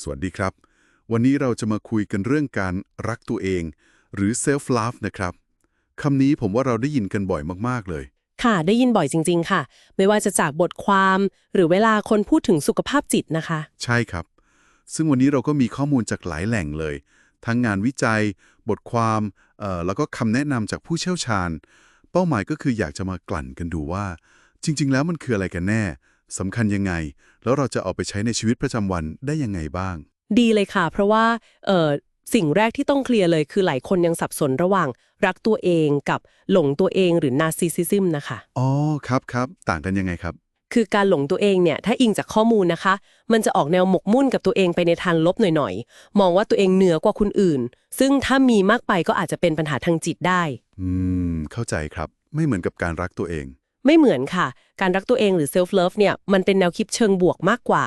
สวัสดีครับ วันนี้เราจะมาคุยกันเรื่องการรักตัวเอง หรือ self love นะครับคำนี้ผมว่าเราได้ยินกันบ่อยมากๆเลย ค่ะ ได้ยินบ่อยจริง ๆ ค่ะ ไม่ว่าจะจากบทความ หรือเวลาคนพูดถึงสุขภาพจิตนะคะ ใช่ครับ ซึ่งวันนี้เราก็มีข้อมูลจากหลายแหล่งเลย ทั้งงานวิจัย บทความเอ่อแล้วก็คำแนะนำจากผู้เชี่ยวชาญ เป้าหมายก็คืออยากจะมากลั่นกันดูว่า จริง ๆ แล้วมันคืออะไรกันแน่สำคัญยังไง แล้วเราจะเอาไปใช้ในชีวิตประจำวันได้ยังไงบ้าง ดีเลยค่ะ เพราะว่าเอ่อสิ่งแรกที่ต้องเคลียร์เลยคือหลายคนยังสับสนระหว่างรักตัวเองกับหลงตัวเองหรือนาร์ซิสซิซึมนะคะ อ๋อครับครับต่างกันยังไงครับ คือการหลงตัวเองเนี่ยถ้าอิงจากข้อมูลนะคะ มันจะออกแนวหมกมุ่นกับตัวเองไปในทางลบหน่อยๆ มองว่าตัวเองเหนือกว่าคนอื่น ซึ่งถ้ามีมากไปก็อาจจะเป็นปัญหาทางจิตได้ อืม เข้าใจครับ ไม่เหมือนกับการรักตัวเอง ไม่เหมือนค่ะ การรักตัวเองหรือ self love เนี่ยมันเป็นแนวคิดเชิงบวกมากกว่า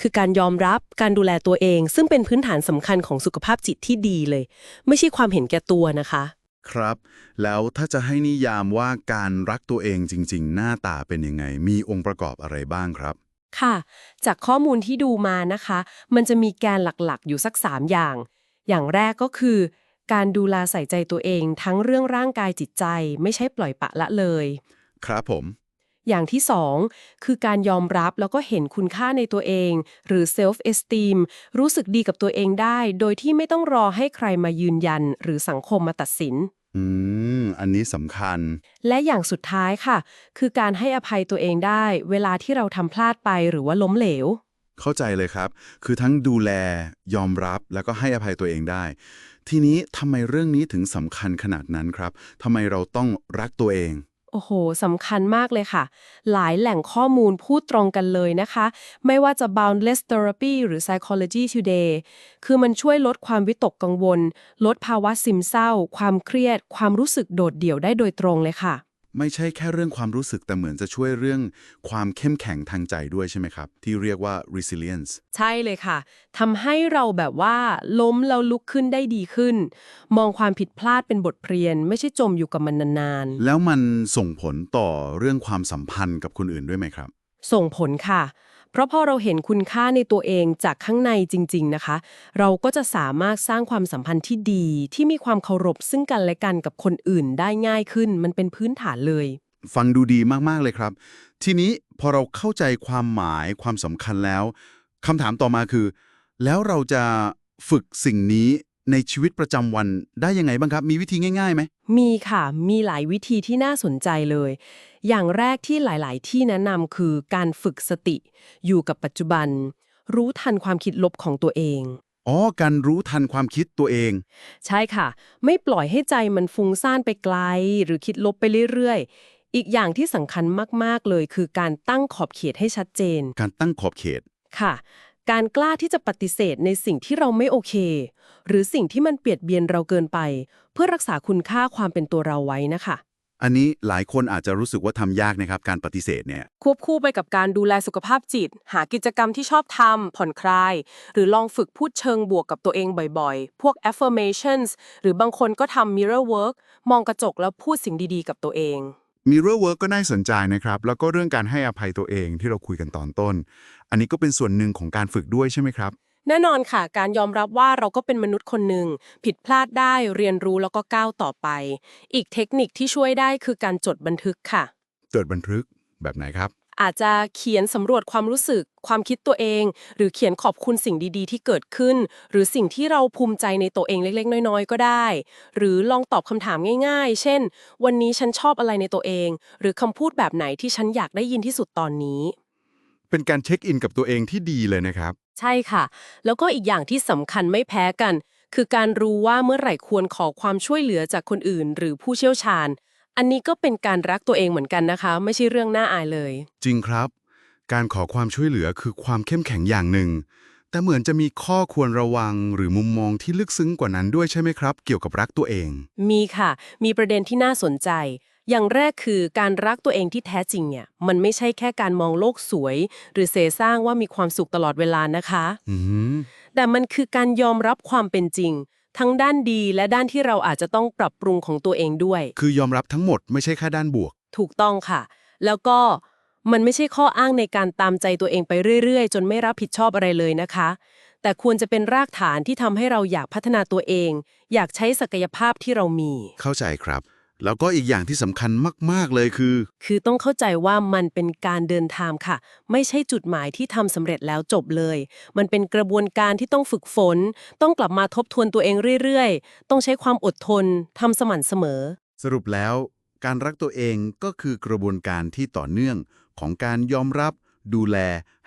คือการยอมรับการดูแลตัวเอง ซึ่งเป็นพื้นฐานสำคัญของสุขภาพจิตที่ดีเลย ไม่ใช่ความเห็นแก่ตัวนะคะ ครับ แล้วถ้าจะให้นิยามว่าการรักตัวเองจริง ๆ หน้าตาเป็นยังไง มีองค์ประกอบอะไรบ้างครับค่ะ จากข้อมูลที่ดูมานะคะ มันจะมีแกนหลักๆ อยู่สัก 3 อย่าง อย่างแรกก็คือ การดูแลใส่ใจตัวเองทั้งเรื่องร่างกายจิตใจ ไม่ใช่ปล่อยปละละเลย ครับผม อย่างที่สองคือการยอมรับแล้วก็เห็นคุณค่าในตัวเอง หรือ self esteem รู้สึกดีกับตัวเองได้ โดยที่ไม่ต้องรอให้ใครมายืนยัน หรือสังคมมาตัดสิน อืม อันนี้สำคัญ และอย่างสุดท้ายค่ะ คือการให้อภัยตัวเองได้ เวลาที่เราทำพลาดไปหรือว่าล้มเหลว เข้าใจเลยครับ คือทั้งดูแล ยอมรับแล้วก็ให้อภัยตัวเองได้ ทีนี้ทำไมเรื่องนี้ถึงสำคัญขนาดนั้นครับทำไมเราต้องรักตัวเอง โอ้โหสำคัญมากเลยค่ะ หลายแหล่งข้อมูลพูดตรงกันเลยนะคะ ไม่ว่าจะ Boundless Therapy หรือ Psychology Today คือมันช่วยลดความวิตกกังวล ลดภาวะซึมเศร้า ความเครียด ความรู้สึกโดดเดี่ยวได้โดยตรงเลยค่ะ ไม่ใช่แค่เรื่องความรู้สึกแต่เหมือนจะช่วยเรื่องความเข้มแข็งทางใจด้วยใช่ไหมครับ ที่เรียกว่า resilience ใช่เลยค่ะทำให้เราแบบว่าล้มแล้วลุกขึ้นได้ดีขึ้น มองความผิดพลาดเป็นบทเรียน ไม่ใช่จมอยู่กับมันนานแล้วมันส่งผลต่อเรื่องความสัมพันธ์กับคนอื่นด้วยไหมครับๆส่งผลค่ะ เพราะพอเราเห็นคุณค่าในตัวเองจากข้างในจริง ๆนะคะ เราก็จะสามารถสร้างความสัมพันธ์ที่ดี ที่มีความเคารพซึ่งกันและกันกับคนอื่นได้ง่ายขึ้น มันเป็นพื้นฐานเลย ฟังดูดีมากๆเลยครับ ทีนี้พอเราเข้าใจความหมายความสำคัญแล้วคำถามต่อมาคือ แล้วเราจะฝึกสิ่งนี้ในชีวิตประจำวันได้ยังไงบ้างครับ มีวิธีง่ายๆไหม มีค่ะ มีหลายวิธีที่น่าสนใจเลย อย่างแรกที่หลาย ๆ ที่แนะนำคือการฝึกสติ อยู่กับปัจจุบัน รู้ทันความคิดลบของตัวเองอ๋อการรู้ทันความคิดตัวเอง ใช่ค่ะ ไม่ปล่อยให้ใจมันฟุ้งซ่านไปไกล หรือคิดลบไปเรื่อยๆ อีกอย่างที่สำคัญมากๆเลย คือการตั้งขอบเขตให้ชัดเจน การตั้งขอบเขตค่ะ การกล้าที่จะปฏิเสธในสิ่งที่เราไม่โอเค หรือสิ่งที่มันเปียดเบียนเราเกินไป เพื่อรักษาคุณค่าความเป็นตัวเราไว้นะคะ อันนี้หลายคนอาจจะรู้สึกว่าทำยากนะครับ การปฏิเสธเนี่ย ควบคู่ไปกับการดูแลสุขภาพจิต หากิจกรรมที่ชอบทำผ่อนคลาย หรือลองฝึกพูดเชิงบวกกับตัวเองบ่อยๆ พวก affirmations หรือบางคนก็ทำ mirror work มองกระจกแล้วพูดสิ่งดีๆ กับตัวเอง Mirror Work ก็น่าสนใจนะครับ แล้วก็เรื่องการให้อภัยตัวเองที่เราคุยกันตอนต้น อันนี้ก็เป็นส่วนหนึ่งของการฝึกด้วยใช่ไหมครับ แน่นอนค่ะ การยอมรับว่าเราก็เป็นมนุษย์คนหนึ่ง ผิดพลาดได้เรียนรู้แล้วก็ก้าวต่อไป อีกเทคนิคที่ช่วยได้คือการจดบันทึกค่ะ จดบันทึกแบบไหนครับ อาจจะเขียนสำรวจความรู้สึก ความคิดตัวเอง หรือเขียนขอบคุณสิ่งดีๆ ที่เกิดขึ้น หรือสิ่งที่เราภูมิใจในตัวเองเล็กๆ น้อยๆ ก็ได้ หรือลองตอบคำถามง่าย ๆ เช่น วันนี้ฉันชอบอะไรในตัวเอง หรือคำพูดแบบไหนที่ฉันอยากได้ยินที่สุดตอนนี้ เป็นการเช็คอินกับตัวเองที่ดีเลยนะครับ ใช่ค่ะ แล้วก็อีกอย่างที่สำคัญไม่แพ้กัน คือการรู้ว่าเมื่อไหร่ควรขอความช่วยเหลือจากคนอื่น หรือผู้เชี่ยวชาญ อันนี้ก็เป็นการรักตัวเองเหมือนกันนะคะ ไม่ใช่เรื่องน่าอายเลย จริงครับ การขอความช่วยเหลือคือความเข้มแข็งอย่างหนึ่ง แต่เหมือนจะมีข้อควรระวังหรือมุมมองที่ลึกซึ้งกว่านั้นด้วยใช่ไหมครับ เกี่ยวกับรักตัวเอง มีค่ะ มีประเด็นที่น่าสนใจ อย่างแรกคือการรักตัวเองที่แท้จริงเนี่ย มันไม่ใช่แค่การมองโลกสวย หรือเสสร้างว่ามีความสุขตลอดเวลานะคะ อืมแต่มันคือการยอมรับความเป็นจริง ทั้งด้านดีและด้านที่เราอาจจะต้องปรับปรุงของตัวเองด้วย คือยอมรับทั้งหมดไม่ใช่แค่ด้านบวก ถูกต้องค่ะ แล้วก็มันไม่ใช่ข้ออ้างในการตามใจตัวเองไปเรื่อยๆ จนไม่รับผิดชอบอะไรเลยนะคะ แต่ควรจะเป็นรากฐานที่ทำให้เราอยากพัฒนาตัวเอง อยากใช้ศักยภาพที่เรามี เข้าใจครับ แล้วก็อีกอย่างที่สำคัญมาก ๆ เลยคือ คือต้องเข้าใจว่ามันเป็นการเดินทางค่ะ ไม่ใช่จุดหมายที่ทำสำเร็จแล้วจบเลย มันเป็นกระบวนการที่ต้องฝึกฝน ต้องกลับมาทบทวนตัวเองเรื่อย ๆ ต้องใช้ความอดทนทำสม่ำเสมอ สรุปแล้ว การรักตัวเองก็คือกระบวนการที่ต่อเนื่องของการยอมรับ ดูแล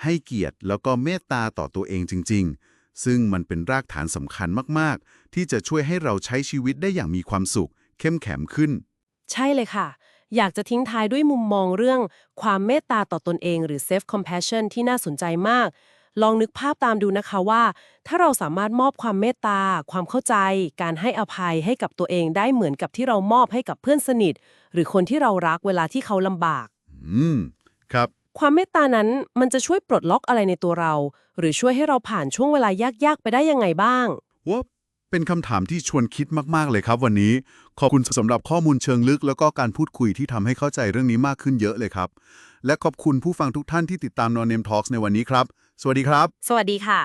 ให้เกียรติ แล้วก็เมตตาต่อตัวเองจริง ๆ ซึ่งมันเป็นรากฐานสำคัญมาก ๆ ที่จะช่วยให้เราใช้ชีวิตได้อย่างมีความสุข เข้มแข็งขึ้น ใช่เลยค่ะ อยากจะทิ้งท้ายด้วยมุมมองเรื่อง ความเมตตาต่อตนเองหรือ self compassion ที่น่าสนใจมาก ลองนึกภาพตามดูนะคะว่า ถ้าเราสามารถมอบความเมตตา ความเข้าใจ การให้อภัยให้กับตัวเองได้เหมือนกับที่เรามอบให้กับเพื่อนสนิท หรือคนที่เรารักเวลาที่เขาลำบาก อืม ครับ ความเมตตานั้นมันจะช่วยปลดล็อกอะไรในตัวเรา หรือช่วยให้เราผ่านช่วงเวลายากๆไปได้ยังไงบ้าง ว่า เป็นคำถามที่ชวนคิดมาก ๆ เลยครับวันนี้ ขอบคุณสำหรับข้อมูลเชิงลึก แล้วก็การพูดคุยที่ทำให้เข้าใจเรื่องนี้มากขึ้นเยอะเลยครับ และขอบคุณผู้ฟังทุกท่านที่ติดตาม No Name Talks ในวันนี้ครับ สวัสดีครับ สวัสดีค่ะ